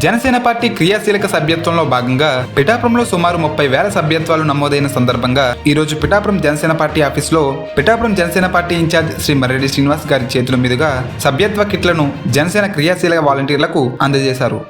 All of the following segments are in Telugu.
జనసేన పార్టీ క్రియాశీలక సభ్యత్వంలో భాగంగా పిఠాపురంలో సుమారు ముప్పై వేల సభ్యత్వాలు నమోదైన సందర్భంగా ఈ రోజు పిఠాపురం జనసేన పార్టీ ఆఫీసులో పిఠాపురం జనసేన పార్టీ ఇన్ఛార్జ్ శ్రీ మర్రెడ్డి శ్రీనివాస్ గారి చేతుల మీదుగా సభ్యత్వ కిట్లను జనసేన క్రియాశీలక వాలంటీర్లకు అందజేశారు.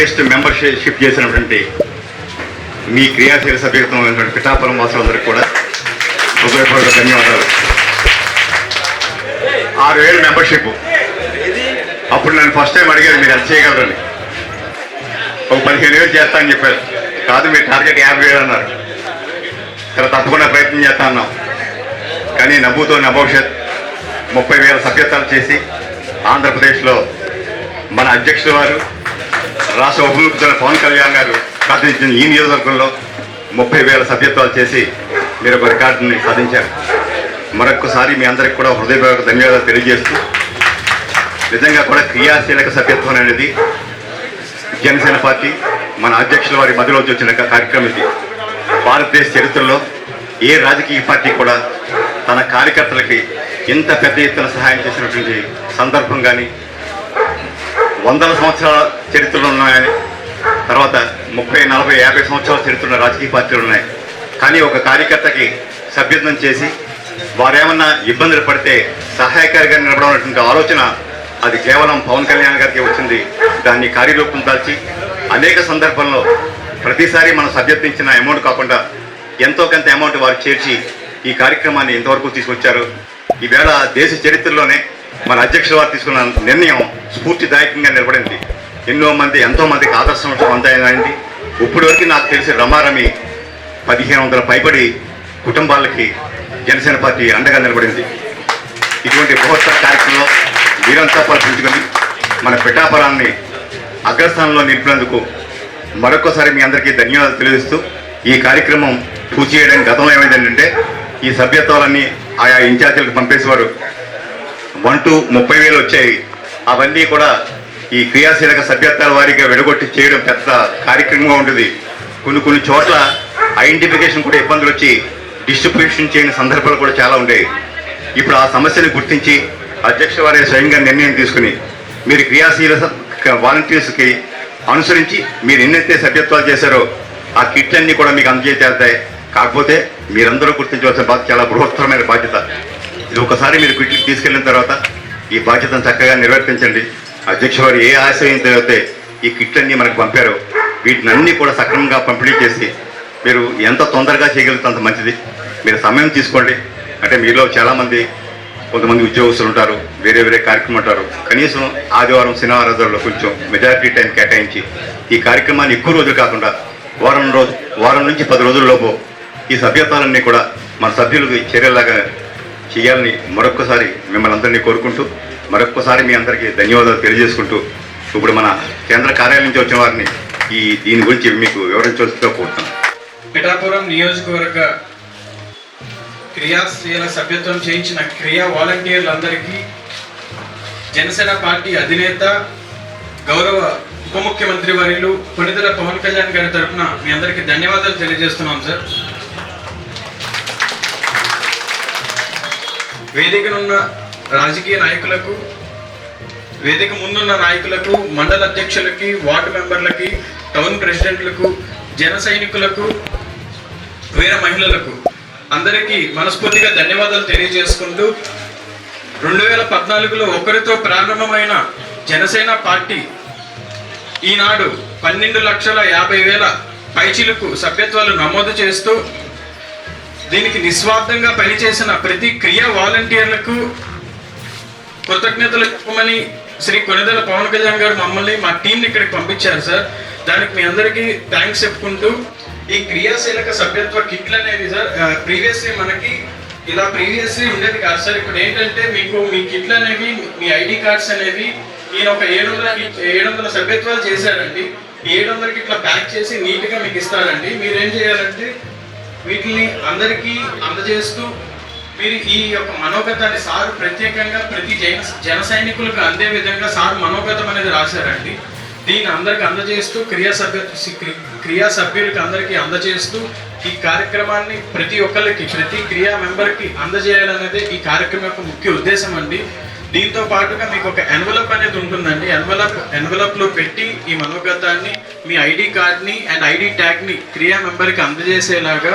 హైయెస్ట్ మెంబర్షిప్ చేసినటువంటి మీ క్రియాశీల సభ్యత్వం అయినటువంటి పిఠాపురం వాసులందరికీ కూడా హృదయపూర్వక ధన్యవాదాలు. ఆరు వేలు మెంబర్షిప్ అప్పుడు నన్ను ఫస్ట్ టైం అడిగారు మీరు ఎంత చేయగలరని. ఒక పదిహేను వేలు చేస్తా అని చెప్పారు. కాదు మీరు టార్గెట్ యాభై వేలు అన్నారు. సరే తప్పకుండా ప్రయత్నం చేస్తా అన్నాం. కానీ నవ్వుతో నభవిష్యత్ భవిష్యత్ ముప్పై వేల సభ్యత్వాలు చేసి ఆంధ్రప్రదేశ్లో మన అధ్యక్షుల వారు రాష్ట్ర ఉప ముఖ్యమంత్రి పవన్ కళ్యాణ్ గారు సాధించిన ఈ నియోజకవర్గంలో ముప్పై వేల సభ్యత్వాలు చేసి మీరు ఒక రికార్డుని సాధించారు. మరొకసారి మీ అందరికి కూడా హృదయపూర్వక ధన్యవాదాలు తెలియజేస్తూ నిజంగా కూడా క్రియాశీలక సభ్యత్వం అనేది జనసేన పార్టీ మన అధ్యక్షుల వారి మధ్యలో వచ్చిన కార్యక్రమం ఇది. భారతదేశ చరిత్రలో ఏ రాజకీయ పార్టీ కూడా తన కార్యకర్తలకి ఇంత పెద్ద ఎత్తున సహాయం చేసినటువంటి సందర్భం కానీ వందల సంవత్సరాల చరిత్రలు ఉన్నాయని తర్వాత ముప్పై నలభై యాభై సంవత్సరాల చరిత్ర ఉన్న రాజకీయ పార్టీలు ఉన్నాయి. కానీ ఒక కార్యకర్తకి సభ్యత్వం చేసి వారేమన్నా ఇబ్బందులు పడితే సహాయకారిగా నిలబడేటువంటి ఆలోచన అది కేవలం పవన్ కళ్యాణ్ గారికి వచ్చింది. దాన్ని కార్యరూపం దాల్చి అనేక సందర్భంలో ప్రతిసారి మనం సభ్యత్వించిన అమౌంట్ కాకుండా ఎంతో కొంత అమౌంట్ వారు చేర్చి ఈ కార్యక్రమాన్ని ఇంతవరకు తీసుకొచ్చారు. ఈవేళ దేశ చరిత్రలోనే మన అధ్యక్షుల వారు తీసుకున్న నిర్ణయం స్ఫూర్తిదాయకంగా నిలబడింది. ఎన్నో మంది ఎంతో మందికి ఆదర్శం పొందైంది ఇప్పటి వరకు నాకు తెలిసి రమారమి పదిహేను వందల పైబడి కుటుంబాలకి జనసేన పార్టీ అండగా నిలబడింది. ఇటువంటి బృహత్తర కార్యక్రమంలో మీరంతా పరిశీలించుకొని మన పిఠాపురాన్ని అగ్రస్థానంలో నిలిపినందుకు మరొకసారి మీ అందరికీ ధన్యవాదాలు తెలియజేస్తూ ఈ కార్యక్రమం పూర్తి చేయడానికి గతంలో ఏమైందంటే ఈ సభ్యత్వాలన్నీ ఆయా ఇన్ఛార్జీలకు పంపేసేవారు. వన్ టు ముప్పై వేలు వచ్చాయి. అవన్నీ కూడా ఈ క్రియాశీలక సభ్యత్వాల వారిగా విడగొట్టి చేయడం పెద్ద కార్యక్రమంగా ఉంటుంది కొన్ని కొన్ని చోట్ల ఐడెంటిఫికేషన్ కూడా ఇబ్బందులు వచ్చి డిస్ట్రిబ్యూషన్ చేయని సందర్భాలు కూడా చాలా ఉండేవి. ఇప్పుడు ఆ సమస్యను గుర్తించి అధ్యక్ష వారే స్వయంగా నిర్ణయం తీసుకుని మీరు క్రియాశీల వాలంటీర్స్కి అనుసరించి మీరు ఎన్నైతే సభ్యత్వాలు చేశారో ఆ కిట్లన్నీ కూడా మీకు అందజేసేస్తాయి కాకపోతే మీరందరూ గుర్తించవలసిన బాధ్యత చాలా బృహత్తరమైన బాధ్యత. ఇది ఒకసారి మీరు కిట్లకి తీసుకెళ్ళిన తర్వాత ఈ బాధ్యతను చక్కగా నిర్వర్తించండి అధ్యక్ష వారు ఏ ఆశయం అయితే ఈ కిట్లన్నీ మనకు పంపారో. వీటిని అన్నీ కూడా సక్రమంగా పంపిణీ చేసి మీరు ఎంత తొందరగా చేయగలిగితే అంత మంచిది. మీరు సమయం తీసుకోండి. అంటే మీలో చాలామంది కొంతమంది ఉద్యోగస్తులు ఉంటారు వేరే వేరే కార్యక్రమం ఉంటారు. కనీసం ఆదివారం శనివారం రోజుల్లో కొంచెం మెజారిటీ టైం కేటాయించి ఈ కార్యక్రమాన్ని ఎక్కువ రోజులు కాకుండా వారం రోజు వారం నుంచి పది రోజుల్లోపు ఈ సభ్యత్వాలన్నీ కూడా మన సభ్యులకు చేరేలాగా చేయాలని మరొకసారి మిమ్మల్ని అందరినీ కోరుకుంటూ మరొక్కసారి మీ అందరికీ ధన్యవాదాలు తెలియజేసుకుంటూ ఇప్పుడు మన కేంద్ర కార్యాలయం నుంచి వచ్చిన వారిని ఈ దీని గురించి మీకు వివరించవలసిందిగా కోరుతున్నాను పిఠాపురం నియోజకవర్గ క్రియాశీల సభ్యత్వం చేయించిన క్రియా వాలంటీర్లందరికీ జనసేన పార్టీ అధినేత గౌరవ ఉప ముఖ్యమంత్రి వర్యులు కొనిదెల పవన్ కళ్యాణ్ గారి తరఫున మీ అందరికీ ధన్యవాదాలు తెలియజేస్తున్నాం సార్. వేదికనున్న రాజకీయ నాయకులకు వేదిక ముందున్న నాయకులకు మండల అధ్యక్షులకి వార్డు మెంబర్లకి టౌన్ ప్రెసిడెంట్లకు జన సైనికులకు వీర మహిళలకు అందరికీ మనస్ఫూర్తిగా ధన్యవాదాలు తెలియజేసుకుంటూ రెండు వేల పద్నాలుగులో ఒకరితో ప్రారంభమైన జనసేన పార్టీ ఈనాడు పన్నెండు లక్షల యాభై వేల పైచిలకు సభ్యత్వాలు నమోదు చేస్తూ దీనికి నిస్వార్థంగా పనిచేసిన ప్రతి క్రియా వాలంటీర్లకు కృతజ్ఞతలు చెప్పమని శ్రీ కొనిదల పవన్ కళ్యాణ్ గారు మమ్మల్ని మా టీంని ఇక్కడికి పంపించారు సార్. దానికి మీ అందరికీ థ్యాంక్స్ చెప్పుకుంటూ ఈ క్రియాశీలక సభ్యత్వ కిట్లు అనేది సార్ ప్రీవియస్లీ మనకి ఇలా ప్రీవియస్లీ ఉండేది కాదు సార్. ఇప్పుడు ఏంటంటే మీకు మీ కిట్లు అనేవి మీ ఐడి కార్డ్స్ అనేవి ఈయన ఒక ఏడు వందల ఏడు వందల సభ్యత్వాలు చేశారండి. ఏడు వందలకి ఇట్లా ప్యాక్ చేసి నీట్గా మీకు ఇస్తారండి. మీరేం చేయాలంటే వీటిని అందరికీ అందజేస్తూ మీరు ఈ యొక్క మనోగతాన్ని సార్ ప్రత్యేకంగా ప్రతి జన జన సైనికులకు అందే విధంగా సార్ మనోగతం అనేది రాశారండి. దీన్ని అందరికి అందజేస్తూ క్రియా సభ్య క్రియా సభ్యులకి అందరికీ అందజేస్తూ ఈ కార్యక్రమాన్ని ప్రతి ఒక్కరికి ప్రతి క్రియా మెంబర్కి అందజేయాలనేది ఈ కార్యక్రమం యొక్క ముఖ్య ఉద్దేశం అండి. దీంతో పాటుగా మీకు ఒక ఎన్వలప్ అనేది ఉంటుందండి. ఎన్వలప్ ఎన్వలప్లో పెట్టి ఈ మనోగతాన్ని మీ ఐడి కార్డ్ని అండ్ ఐడి ట్యాగ్ని క్రియా మెంబర్కి అందజేసేలాగా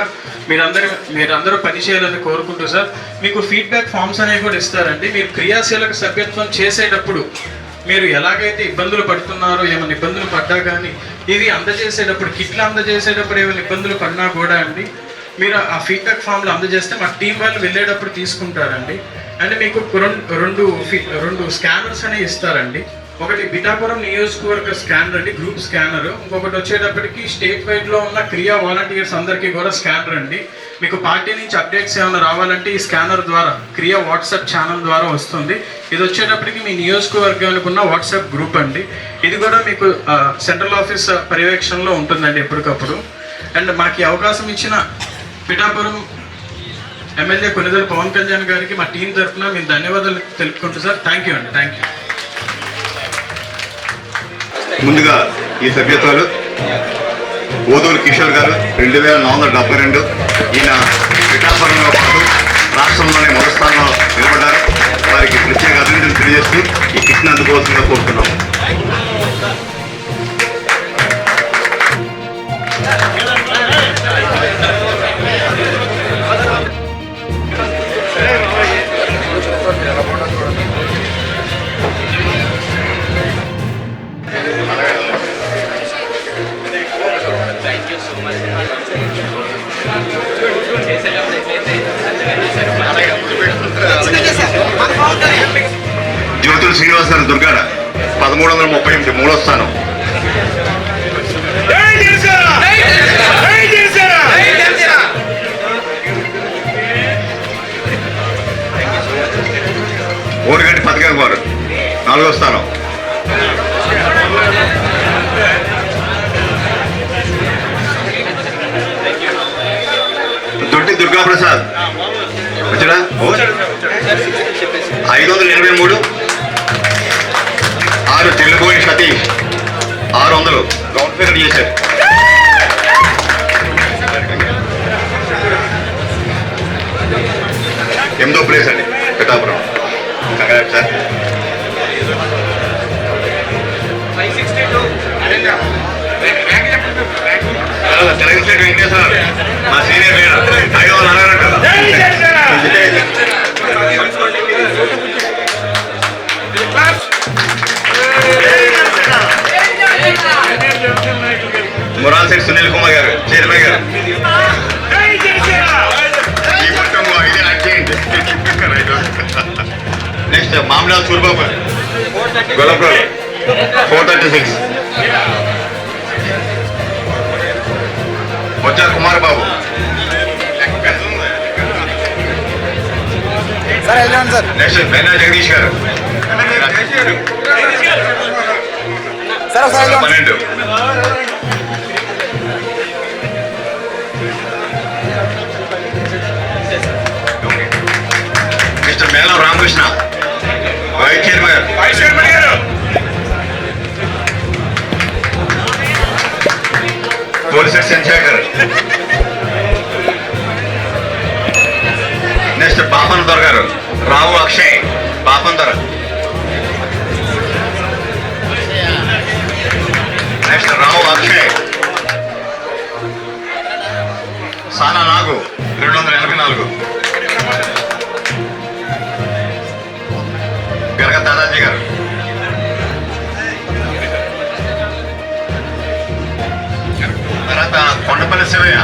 మీరందరూ మీరందరూ పనిచేయాలని కోరుకుంటూ సార్. మీకు ఫీడ్బ్యాక్ ఫామ్స్ అనేవి కూడా ఇస్తారండి. మీరు క్రియాశీలక సభ్యత్వం చేసేటప్పుడు మీరు ఎలాగైతే ఇబ్బందులు పడుతున్నారో ఏమైనా ఇబ్బందులు పడ్డా కానీ ఇవి అందజేసేటప్పుడు కిట్లు అందజేసేటప్పుడు ఏమైనా ఇబ్బందులు పడినా కూడా అండి మీరు ఆ ఫీడ్బ్యాక్ ఫామ్లు అందజేస్తే మా టీం వాళ్ళు వెళ్ళేటప్పుడు తీసుకుంటారండి. అండ్ మీకు రెండు రెండు రెండు స్కానర్స్ అనేవి ఇస్తారండి. ఒకటి బిటాపురం నియోజకవర్గ స్కానర్ అండి గ్రూప్ స్కానర్. ఇంకొకటి వచ్చేటప్పటికి స్టేట్ వైడ్లో ఉన్న క్రియా వాలంటీర్స్ అందరికీ కూడా స్కానర్ అండి. మీకు పార్టీ నుంచి అప్డేట్స్ ఏమైనా రావాలంటే ఈ స్కానర్ ద్వారా క్రియా వాట్సాప్ ఛానల్ ద్వారా వస్తుంది. ఇది వచ్చేటప్పటికి మీ నియోజకవర్గానికి ఉన్న వాట్సాప్ గ్రూప్ అండి. ఇది కూడా మీకు సెంట్రల్ ఆఫీస్ పర్యవేక్షణలో ఉంటుందండి ఎప్పటికప్పుడు. అండ్ మాకు అవకాశం ఇచ్చిన పిఠాపురం ఎమ్మెల్యే కొనిదల పవన్ కళ్యాణ్ గారికి మా టీం తరఫున మేము ధన్యవాదాలు తెలుపుకుంటూ సార్. థ్యాంక్ యూ అండి. థ్యాంక్ యూ ముందుగా ఈ సభ్యత్వాలు. ఓదూరు కిషోర్ గారు రెండు వేల నాలుగు వందల డెబ్బై రెండు ఈయన పిఠాపురంలో పాటు రాష్ట్రంలోనే మొదటి స్థానంలో నిలబడ్డారు. వారికి ప్రత్యేక అభినందనలు తెలియజేస్తూ ఈ కిట్ని అందుకోవాల్సిందిగా కోరుతున్నాం జ్యోతులు శ్రీనివాస్ గారు దుర్గాడ పదమూడు వందల ముప్పై ఎనిమిది మూడో స్థానం ఊరిగంటి పథకం వారు. నాలుగో స్థానం. దొడ్డి దుర్గాప్రసాద్. వచ్చాడా? ఓ. ఐదు వందల ఎనభై మూడు ఆరు తెలుగుని సతీష్ ఆరు వందలు రౌండ్ ఫిగర్ చేశారు ఎనిమిదో ప్లేస్ అండి Pithapuram congrat sir Telugu state Venkateswara మా సీనియర్ లీడర్ ఐదు వందల అరవై రెండు Surbabu Gollaprolu four thirty six వచ్చా కుమార్ బాబు సార్ వెళ్ళండి sir next Benna Jagadeesh garu sir ఒకసారి వెళ్ళండి. పన్నెండు శివయ్య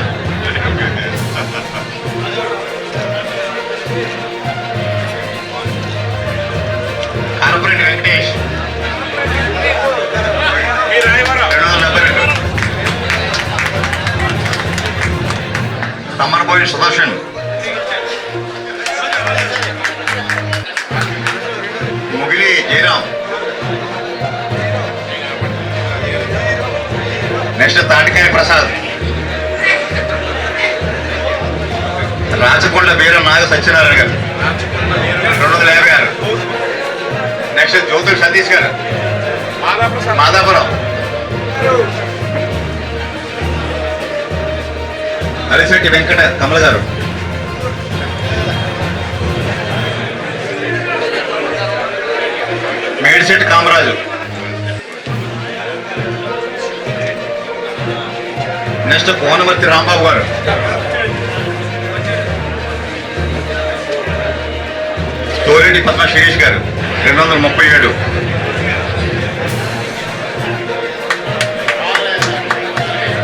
కార్పొరేట్ వెంకటేష్ తమ్మనబోయిన సుదర్శన్ ముగిలి జయరాం నెక్స్ట్ తాటికాయ ప్రసాద్ రాచకొండ వీర నాగ సత్యనారాయణ గారు. రెండు వందల యాభై ఆరు. నెక్స్ట్ జ్యోతులు సతీష్ గారు. మాదాపురం. అరిశెట్టి వెంకట కమల గారు. మేడిశెట్టి కామరాజు. నెక్స్ట్ కోనమర్తి రాంబాబు గారు. తోరెడ్డి పద్మ శిరీష్ గారు రెండు వందల ముప్పై ఏడు.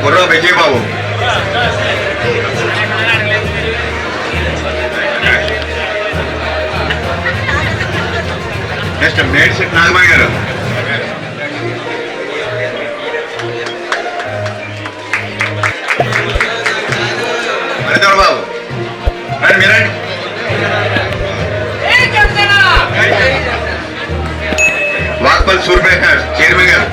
కుర్ర విజయబాబు. నెక్స్ట్ మేడ్సెట్ నాగమణి గారు. వాక్పల్ సూర్యప్రకాష్ చైర్మన్ గారు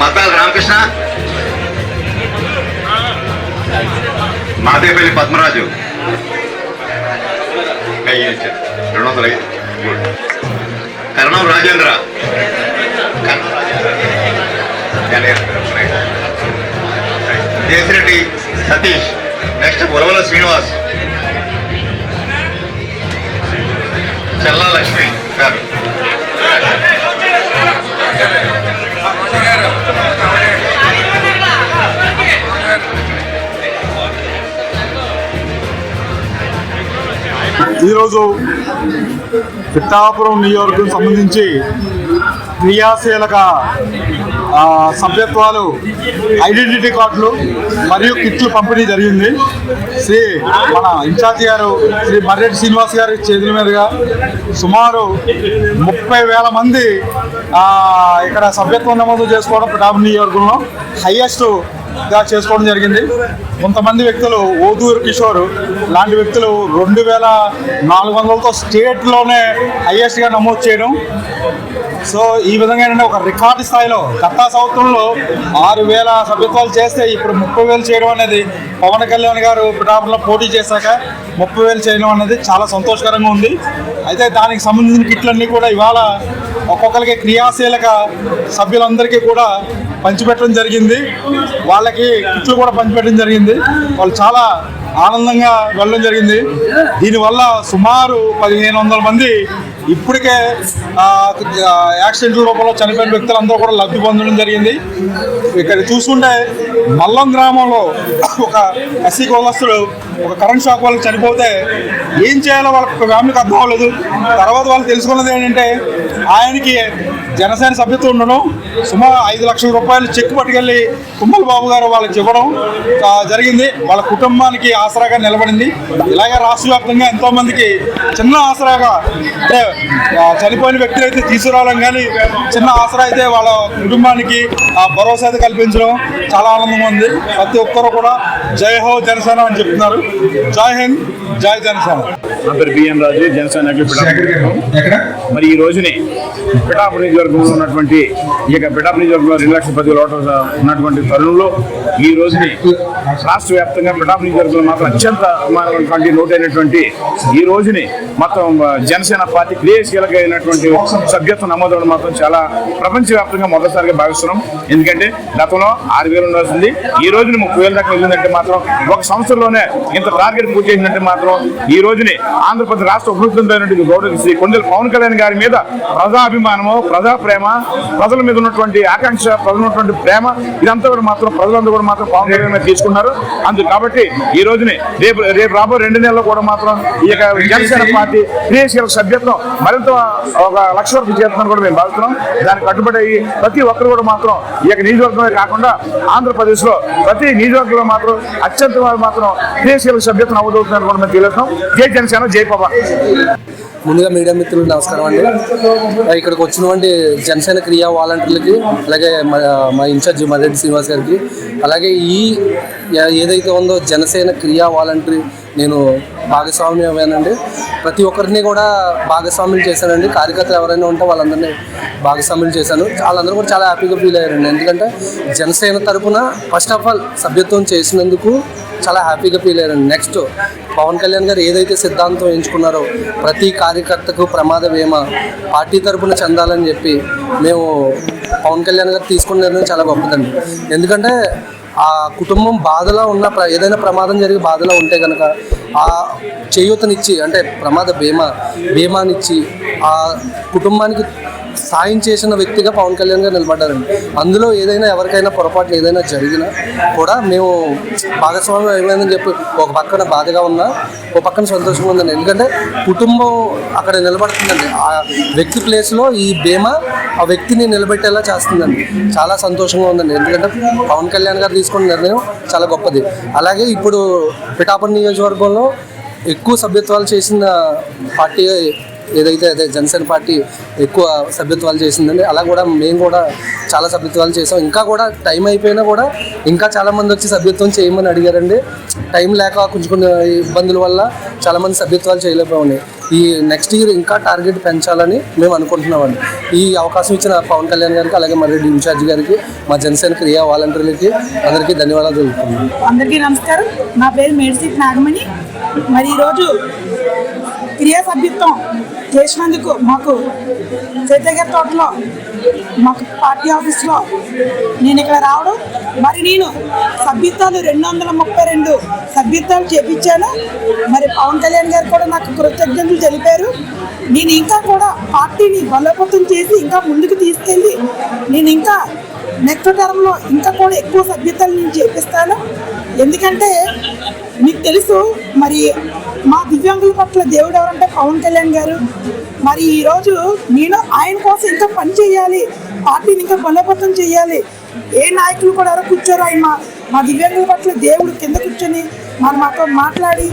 మద్దాల రామకృష్ణ మాదేపల్లి పద్మరాజు. రెండు వందల ఐదు. కరణం రాజేంద్ర కరణం రాజేంద్ర. గణేష్. సతీష్ నెక్స్ట్ ఉలవల శ్రీనివాస్ చల్లా లక్ష్మి గారు ఈరోజు పిఠాపురం నియోజకం సంబంధించి క్రియాశీలక సభ్యత్వాలు ఐడెంటిటీ కార్డులు మరియు కిట్లు పంపిణీ జరిగింది. శ్రీ మన ఇన్ఛార్జి గారు శ్రీ మర్రెడ్డి శ్రీనివాస్ గారి చేతుల మీదుగా సుమారు ముప్పై వేల మంది ఇక్కడ సభ్యత్వం నమోదు చేసుకోవడం పిఠాపురం నియోజకవర్గంలో హైయెస్ట్గా చేసుకోవడం జరిగింది. కొంతమంది వ్యక్తులు ఓదూరు కిషోర్ లాంటి వ్యక్తులు రెండు వేల నాలుగు వందలతో స్టేట్లోనే హైయెస్ట్గా నమోదు చేయడం సో ఈ విధంగా ఏంటంటే ఒక రికార్డు స్థాయిలో గత సంవత్సరంలో ఆరు వేల సభ్యత్వాలు చేస్తే ఇప్పుడు ముప్పై వేలు చేయడం అనేది పవన్ కళ్యాణ్ గారు పిఠాపురంలో పోటీ చేశాక ముప్పై వేలు చేయడం అనేది చాలా సంతోషకరంగా ఉంది. అయితే దానికి సంబంధించిన కిట్లన్నీ కూడా ఇవాళ ఒక్కొక్కరికి క్రియాశీలక సభ్యులందరికీ కూడా పంచిపెట్టడం జరిగింది. వాళ్ళకి కిట్లు కూడా పంచిపెట్టడం జరిగింది. వాళ్ళు చాలా ఆనందంగా వెళ్ళడం జరిగింది. దీనివల్ల సుమారు పదిహేను వందల మంది ఇప్పటికే యాక్సిడెంట్ల రూపంలో చనిపోయిన వ్యక్తులందరూ కూడా లబ్ధి పొందడం జరిగింది. ఇక్కడ చూసుకుంటే మల్లం గ్రామంలో ఒక ఎస్సీ కులస్తులు ఒక కరెంట్ షాక్ వాళ్ళకి చనిపోతే ఏం చేయాలో వాళ్ళ ఫ్యామిలీకి అర్థం అవ్వలేదు. తర్వాత వాళ్ళు తెలుసుకున్నది ఏంటంటే ఆయనకి జనసేన సభ్యత్వం ఉండడం సుమారు ఐదు లక్షల రూపాయలు చెక్ పట్టుకెళ్ళి తుమ్మల బాబు గారు వాళ్ళకి ఇవ్వడం జరిగింది. వాళ్ళ కుటుంబానికి ఆసరాగా నిలబడింది. ఇలాగే రాష్ట్ర వ్యాప్తంగా ఎంతో మందికి చిన్న ఆసరాగా అంటే చనిపోయిన వ్యక్తులు అయితే తీసుకురావడం కానీ చిన్న ఆసరా అయితే వాళ్ళ కుటుంబానికి ఆ భరోసా అయితే కల్పించడం చాలా ఆనందంగా ఉంది. ప్రతి ఒక్కరు కూడా జై హో జనసేన అని చెప్తున్నారు. జై హింద్ జై జనసేన. నా పేరు బిఎన్ రాజు జనసేన మరి ఈ రోజుని పిఠాపురం నియోజకవర్గంలో ఉన్నటువంటి ఈ ఇంకా పిఠాపురం నియోజకవర్గంలో రెండు లక్షల పది ఓటర్స్ ఉన్నటువంటి తరుణంలో ఈ రోజుని రాష్ట్ర వ్యాప్తంగా పిఠాపురం నియోజకవర్గంలో మాత్రం అత్యంత అభిమానమైనటువంటి నోటైనటువంటి ఈ రోజుని మొత్తం జనసేన పార్టీ క్రియాశీలకైనటువంటి సభ్యత్వం నమోదవడం మాత్రం చాలా ప్రపంచవ్యాప్తంగా మొదటిసారిగా భావిస్తున్నాం. ఎందుకంటే గతంలో ఆరు వేలు ఉండాల్సింది. ఈ రోజుని ముప్పై వేల దాకా వెళ్ళిందంటే మాత్రం ఒక సంవత్సరంలోనే ఇంత టార్గెట్ పూర్తి చేసిందంటే మాత్రం ఈ రోజుని ఆంధ్రప్రదేశ్ రాష్ట్ర ప్రభుత్వం గౌరవ శ్రీ కొండల పవన్ కళ్యాణ్ గారి మీద ప్రజాభిమానము ప్రజా ప్రేమ ప్రజల మీద ఉన్నటువంటి ఆకాంక్ష ప్రజల ఉన్నటువంటి ప్రేమ ఇదంతా కూడా మాత్రం ప్రజలందరూ కూడా మాత్రం పవన్ కళ్యాణ్ మీద తీసుకున్నారు. అందుకు కాబట్టి ఈ రోజుని రేపు రేపు రాబో రెండు నెలల్లో కూడా మాత్రం ఈ యొక్క జనసేన పార్టీ క్రియాశీల సభ్యత్వం మరింత ఒక లక్ష వరకు చేస్తున్నాను కూడా మేము భావిస్తున్నాం. దానికి కట్టుబడి అయ్యి ప్రతి ఒక్కరు కూడా మాత్రం ఈ యొక్క నియోజకవర్గమే కాకుండా ఆంధ్రప్రదేశ్లో ప్రతి నియోజకవర్గంలో మాత్రం అత్యంత మాత్రం క్రియాశీల సభ్యత్వం అవ్వదవుతుందని కూడా మేము తెలియజేస్తాం జై జనసేన జై పవన్. ముందుగా మీడియా మిత్రులు నమస్కారం అండి. ఇక్కడికి వచ్చినటువంటి జనసేన క్రియా వాలంటీర్లకి అలాగే మా మా ఇన్ఛార్జ్ మర్రెడ్డి శ్రీనివాస్ గారికి అలాగే ఈ ఏదైతే ఉందో జనసేన క్రియా వాలంటీర్ నేను భాగస్వామ్యమేనండి ప్రతి ఒక్కరిని కూడా భాగస్వామ్యం చేశానండి. కార్యకర్తలు ఎవరైనా ఉంటే వాళ్ళందరినీ భాగస్వామ్యం చేశాను. వాళ్ళందరూ కూడా చాలా హ్యాపీగా ఫీల్ అయ్యారండి. ఎందుకంటే జనసేన తరఫున ఫస్ట్ ఆఫ్ ఆల్ సభ్యత్వం చేసినందుకు చాలా హ్యాపీగా ఫీల్ అయ్యారండి. నెక్స్ట్ పవన్ కళ్యాణ్ గారు ఏదైతే సిద్ధాంతం ఎంచుకున్నారో ప్రతి కార్యకర్తకు ప్రమాద బీమా పార్టీ తరఫున చెందాలని చెప్పి మేము పవన్ కళ్యాణ్ గారు తీసుకున్న నిర్ణయం చాలా గొప్పదండి. ఎందుకంటే ఆ కుటుంబం బాధలో ఉన్న ప్ర- ఏదైనా ప్రమాదం జరిగి బాధలో ఉంటే కనుక ఆ చేయూతనిచ్చి అంటే ప్రమాద బీమా బీమానిచ్చి ఆ కుటుంబానికి సాయం చేసిన వ్యక్తిగా పవన్ కళ్యాణ్ గారు నిలబడ్డారండి. అందులో ఏదైనా ఎవరికైనా పొరపాట్లు ఏదైనా జరిగినా కూడా మేము భాగస్వామ్యం ఏమైందని చెప్పి ఒక పక్కన బాధగా ఉన్నా ఒక పక్కన సంతోషంగా ఉందండి ఎందుకంటే కుటుంబం అక్కడ నిలబడుతుందండి. ఆ వ్యక్తి ప్లేస్లో ఈ బీమా ఆ వ్యక్తిని నిలబెట్టేలా చేస్తుందండి. చాలా సంతోషంగా ఉందండి. ఎందుకంటే పవన్ కళ్యాణ్ గారు తీసుకున్న నిర్ణయం చాలా గొప్పది. అలాగే ఇప్పుడు పిఠాపురం నియోజకవర్గంలో ఎక్కువ సభ్యత్వాలు చేసిన పార్టీ ఏదైతే అదే జనసేన పార్టీ ఎక్కువ సభ్యత్వాలు చేసిందండి అలా కూడా మేము కూడా చాలా సభ్యత్వాలు చేసాం. ఇంకా కూడా టైం అయిపోయినా కూడా ఇంకా చాలామంది వచ్చి సభ్యత్వం చేయమని అడిగారండి. టైం లేక కొంచెం కొన్ని ఇబ్బందుల వల్ల చాలామంది సభ్యత్వాలు చేయలేకపోయాయి ఈ నెక్స్ట్ ఇయర్ ఇంకా టార్గెట్ పెంచాలని మేము అనుకుంటున్నామండి. ఈ అవకాశం ఇచ్చిన పవన్ కళ్యాణ్ గారికి అలాగే మరి ఇన్ఛార్జ్ గారికి మా జనసేన క్రియా వాలంటీర్లకి అందరికీ ధన్యవాదాలు తెలుపుతున్నాను అందరికీ నమస్కారం. నా పేరు మేడిసిట్ నాగమణి. మరి ఈరోజు క్రియా సభ్యత్వం చేసినందుకు మాకు సీతయ్య తోటలో మాకు పార్టీ ఆఫీస్లో నేను ఇక్కడ రావడం మరి నేను సభ్యత్వాలు రెండు వందల ముప్పై రెండు సభ్యత్వాలు చేపించాను. మరి పవన్ కళ్యాణ్ గారు కూడా నాకు కృతజ్ఞతలు తెలిపారు. నేను ఇంకా కూడా పార్టీని బలోపేతం చేసి ఇంకా ముందుకు తీసుకెళ్ళి నేను ఇంకా నెక్స్ట్ టర్మ్లో ఇంకా కూడా ఎక్కువ సభ్యతలు నేను చేపిస్తాను. ఎందుకంటే మీకు తెలుసు మరి మా దివ్యాంగుల పట్ల దేవుడు ఎవరంటే పవన్ కళ్యాణ్ గారు. మరి ఈరోజు నేను ఆయన కోసం ఇంకా పని చేయాలి పార్టీని ఇంకా బలోపేతం చేయాలి. ఏ నాయకులు కూడా ఎవరో కూర్చోరు ఆయన మా మా దివ్యాంగుల పట్ల దేవుడు కింద కూర్చొని మరి మాతో మాట్లాడి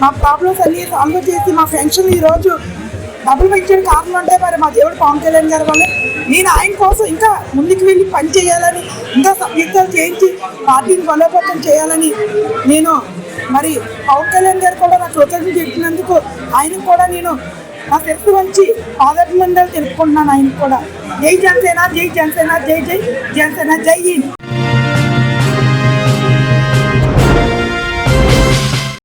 మా ప్రాబ్లమ్స్ అన్ని సాల్వ్ చేసి మా ఫెన్షన్ ఈరోజు డబ్బులు పెంచడానికి కారణం అంటే మరి మా దేవుడు పవన్ కళ్యాణ్ గారి వల్ల. నేను ఆయన కోసం ఇంకా ముందుకు వెళ్ళి పని చేయాలని ఇంకా సభ్యత్వాలు చేయించి పార్టీని బలోపేతం చేయాలని నేను మరి పవన్ కళ్యాణ్ గారు కూడా నా కృతజ్ఞత చెప్పినందుకు ఆయనకు కూడా నేను నా శక్తి మంచి ఆదరణ తెలుపుకుంటున్నాను ఆయనకు కూడా. జై జనసేన జై జనసేన జై జై జనసేన జై హింద్.